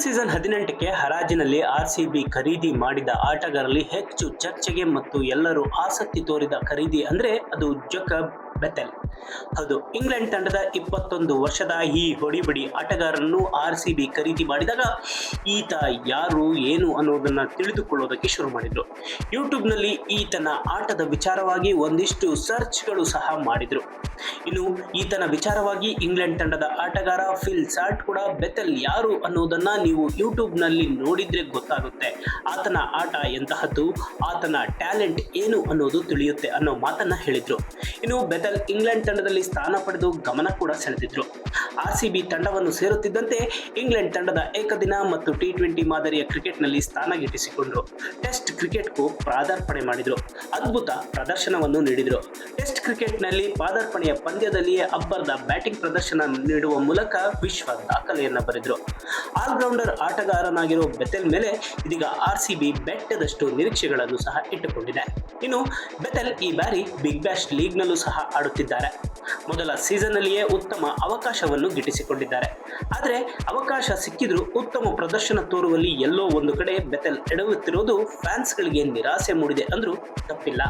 Season ಹದಿನೆಂಟಕ್ಕೆ ಹರಾಜಿನಲ್ಲಿ RCB ಖರೀದಿ ಮಾಡಿದ ಆಟಗಾರರಲ್ಲಿ ಹೆಚ್ಚು ಚರ್ಚೆಗೆ ಮತ್ತು ಎಲ್ಲರೂ ಆಸಕ್ತಿ ತೋರಿದ ಖರೀದಿ ಅಂದ್ರೆ ಅದು ಜೊಕಬ್. ಬೆತೆಲ್ ಹೌದು, ಇಂಗ್ಲೆಂಡ್ ತಂಡದ ಇಪ್ಪತ್ತೊಂದು ವರ್ಷದ ಈ ಹೊಡಿಬಡಿ ಆಟಗಾರರನ್ನು ಆರ್ ಸಿ ಬಿ ಖರೀದಿ ಮಾಡಿದಾಗ ಈತ ಯಾರು, ಏನು ಅನ್ನೋದನ್ನ ತಿಳಿದುಕೊಳ್ಳೋದಕ್ಕೆ ಶುರು ಮಾಡಿದ್ರು. ಯೂಟ್ಯೂಬ್ನಲ್ಲಿ ಈತನ ಆಟದ ವಿಚಾರವಾಗಿ ಒಂದಿಷ್ಟು ಸರ್ಚ್ಗಳು ಸಹ ಮಾಡಿದ್ರು. ಇನ್ನು ಈತನ ವಿಚಾರವಾಗಿ ಇಂಗ್ಲೆಂಡ್ ತಂಡದ ಆಟಗಾರ ಫಿಲ್ ಸಾರ್ಟ್ ಕೂಡ ಬೆತೆಲ್ ಯಾರು ಅನ್ನೋದನ್ನ ನೀವು ಯೂಟ್ಯೂಬ್ನಲ್ಲಿ ನೋಡಿದ್ರೆ ಗೊತ್ತಾಗುತ್ತೆ. ಆತನ ಆಟ ಎಂತಹದ್ದು, ಆತನ ಟ್ಯಾಲೆಂಟ್ ಏನು ಅನ್ನೋದು ತಿಳಿಯುತ್ತೆ ಅನ್ನೋ ಮಾತನ್ನ ಹೇಳಿದ್ರು. ಇನ್ನು ಬೆದಲ್ ಇಂಗ್ಲೆಂಡ್ ತಂಡದಲ್ಲಿ ಸ್ಥಾನ ಪಡೆದು ಗಮನ ಕೂಡ ಸೆಳೆದಿದ್ರು. ಆರ್ಸಿಬಿ ತಂಡವನ್ನು ಸೇರುತ್ತಿದ್ದಂತೆ ಇಂಗ್ಲೆಂಡ್ ತಂಡದ ಏಕದಿನ ಮತ್ತು ಟಿ ಟ್ವೆಂಟಿ ಮಾದರಿಯ ಕ್ರಿಕೆಟ್ನಲ್ಲಿ ಸ್ಥಾನ ಗಿಟ್ಟಿಸಿಕೊಂಡ್ರು. ಟೆಸ್ಟ್ ಕ್ರಿಕೆಟ್ಗೂ ಪಾದಾರ್ಪಣೆ ಮಾಡಿದ್ರು. ಅದ್ಭುತ ಪ್ರದರ್ಶನವನ್ನು ನೀಡಿದ್ರು. ಟೆಸ್ಟ್ ಕ್ರಿಕೆಟ್ನಲ್ಲಿ ಪಾದಾರ್ಪಣೆಯ ಪಂದ್ಯದಲ್ಲಿಯೇ ಅಬ್ಬರದ ಬ್ಯಾಟಿಂಗ್ ಪ್ರದರ್ಶನ ನೀಡುವ ಮೂಲಕ ವಿಶ್ವ ದಾಖಲೆಯನ್ನು ಬರೆದ್ರು. ಆಲ್ರೌಂಡರ್ ಆಟಗಾರನಾಗಿರೋ ಬೆತೆಲ್ ಮೇಲೆ ಇದೀಗ ಆರ್ ಬೆಟ್ಟದಷ್ಟು ನಿರೀಕ್ಷೆಗಳನ್ನು ಸಹ ಇಟ್ಟುಕೊಂಡಿದೆ. ಇನ್ನು ಬೆತೆಲ್ ಈ ಬಾರಿ ಬಿಗ್ ಬ್ಯಾಶ್ ಲೀಗ್ನಲ್ಲೂ ಸಹ ಆಡುತ್ತಿದ್ದಾರೆ. ಮೊದಲ ಸೀಸನ್ನಲ್ಲಿಯೇ ಉತ್ತಮ ಅವಕಾಶವನ್ನು ಗಿಟ್ಟಿಸಿಕೊಂಡಿದ್ದಾರೆ. ಆದರೆ ಅವಕಾಶ ಸಿಕ್ಕಿದ್ರೂ ಉತ್ತಮ ಪ್ರದರ್ಶನ ತೋರುವಲ್ಲಿ ಎಲ್ಲೋ ಒಂದು ಕಡೆ ಬೆತೆಲ್ ಎಡವುತ್ತಿರುವುದು ಫ್ಯಾನ್ಸ್ಗಳಿಗೆ ನಿರಾಸೆ ಮೂಡಿದೆ ಅಂದ್ರೂ ತಪ್ಪಿಲ್ಲ.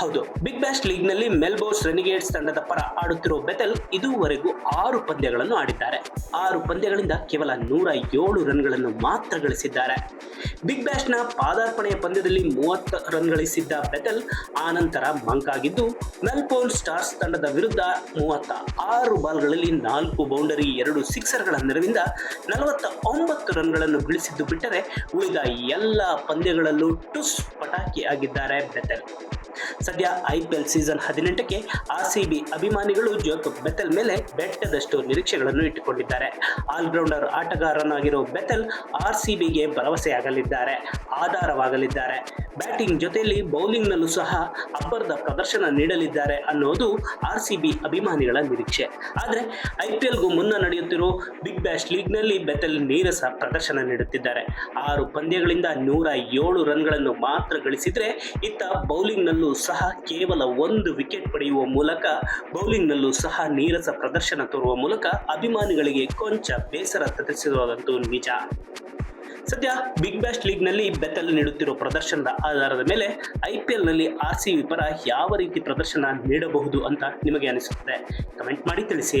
ಹೌದು, ಬಿಗ್ ಬ್ಯಾಶ್ ಲೀಗ್ನಲ್ಲಿ ಮೆಲ್ಬೋರ್ಸ್ ರೆನಿಗೇಟ್ಸ್ ತಂಡದ ಪರ ಆಡುತ್ತಿರುವ ಬೆತಲ್ ಇದುವರೆಗೂ ಆರು ಪಂದ್ಯಗಳನ್ನು ಆಡಿದ್ದಾರೆ. ಆರು ಪಂದ್ಯಗಳಿಂದ ಕೇವಲ ನೂರ ಏಳು ರನ್ಗಳನ್ನು ಮಾತ್ರ ಗಳಿಸಿದ್ದಾರೆ. ಬಿಗ್ ಬ್ಯಾಶ್ನ ಪಾದಾರ್ಪಣೆಯ ಪಂದ್ಯದಲ್ಲಿ ಮೂವತ್ತು ರನ್ ಗಳಿಸಿದ್ದ ಬೆತೆಲ್ ಆನಂತರ ಮಂಕಾಗಿದ್ದು ಮೆಲ್ಬೋರ್ನ್ ಸ್ಟಾರ್ಸ್ ತಂಡದ ವಿರುದ್ಧ ಮೂವತ್ತ ಆರು ಬಾಲ್ಗಳಲ್ಲಿ ನಾಲ್ಕು ಬೌಂಡರಿ, ಎರಡು ಸಿಕ್ಸರ್ಗಳ ನೆರವಿಂದ ನಲವತ್ತ ಒಂಬತ್ತು ರನ್ಗಳನ್ನು ಗಳಿಸಿದ್ದು ಬಿಟ್ಟರೆ ಉಳಿದ ಎಲ್ಲ ಪಂದ್ಯಗಳಲ್ಲೂ ಟುಸ್ ಪಟಾಕಿ ಆಗಿದ್ದಾರೆ ಬೆತೆಲ್. ಸದ್ಯ ಐಪಿಎಲ್ ಸೀಸನ್ ಹದಿನೆಂಟಕ್ಕೆ ಆರ್ಸಿಬಿ ಅಭಿಮಾನಿಗಳು ಜೋಕಬ್ ಬೆತೆಲ್ ಮೇಲೆ ಬೆಟ್ಟದಷ್ಟು ನಿರೀಕ್ಷೆಗಳನ್ನು ಇಟ್ಟುಕೊಂಡಿದ್ದಾರೆ. ಆಲ್ರೌಂಡರ್ ಆಟಗಾರನಾಗಿರೋ ಬೆತೆಲ್ ಆರ್ಸಿಬಿಗೆ ಭರವಸೆಯಾಗಲಿದ್ದಾರೆ, ಆಧಾರವಾಗಲಿದ್ದಾರೆ. ಬ್ಯಾಟಿಂಗ್ ಜೊತೆಯಲ್ಲಿ ಬೌಲಿಂಗ್ನಲ್ಲೂ ಸಹ ಅಬ್ಬರದ ಪ್ರದರ್ಶನ ನೀಡಲಿದ್ದಾರೆ ಅನ್ನೋದು ಆರ್ ಅಭಿಮಾನಿಗಳ ನಿರೀಕ್ಷೆ. ಆದರೆ ಐ ಪಿ ಎಲ್ಗೂ ಮುನ್ನ ನಡೆಯುತ್ತಿರೋ ಬಿಗ್ ಬ್ಯಾಶ್ ಲೀಗ್ನಲ್ಲಿ ಬೆತಲ್ ನೀರಸ ಪ್ರದರ್ಶನ ನೀಡುತ್ತಿದ್ದಾರೆ. ಆರು ಪಂದ್ಯಗಳಿಂದ ನೂರ ಏಳು ರನ್ಗಳನ್ನು ಮಾತ್ರ ಗಳಿಸಿದರೆ ಇತ್ತ ಬೌಲಿಂಗ್ನಲ್ಲೂ ಸಹ ಕೇವಲ ಒಂದು ವಿಕೆಟ್ ಪಡೆಯುವ ಮೂಲಕ ಬೌಲಿಂಗ್ನಲ್ಲೂ ಸಹ ನೀರಸ ಪ್ರದರ್ಶನ ತೋರುವ ಮೂಲಕ ಅಭಿಮಾನಿಗಳಿಗೆ ಕೊಂಚ ಬೇಸರ ತರಿಸಿರುವುದಂತೂ ನಿಜ. ಸದ್ಯ ಬಿಗ್ ಬ್ಯಾಶ್ ಲೀಗ್ನಲ್ಲಿ ಬೆತ್ತಲ್ ನೀಡುತ್ತಿರುವ ಪ್ರದರ್ಶನದ ಆಧಾರದ ಮೇಲೆ ಐ ಪಿ ಎಲ್ನಲ್ಲಿ ಆರ್ ಸಿ ಪರ ಯಾವ ರೀತಿ ಪ್ರದರ್ಶನ ನೀಡಬಹುದು ಅಂತ ನಿಮಗೆ ಅನಿಸುತ್ತೆ? ಕಮೆಂಟ್ ಮಾಡಿ ತಿಳಿಸಿ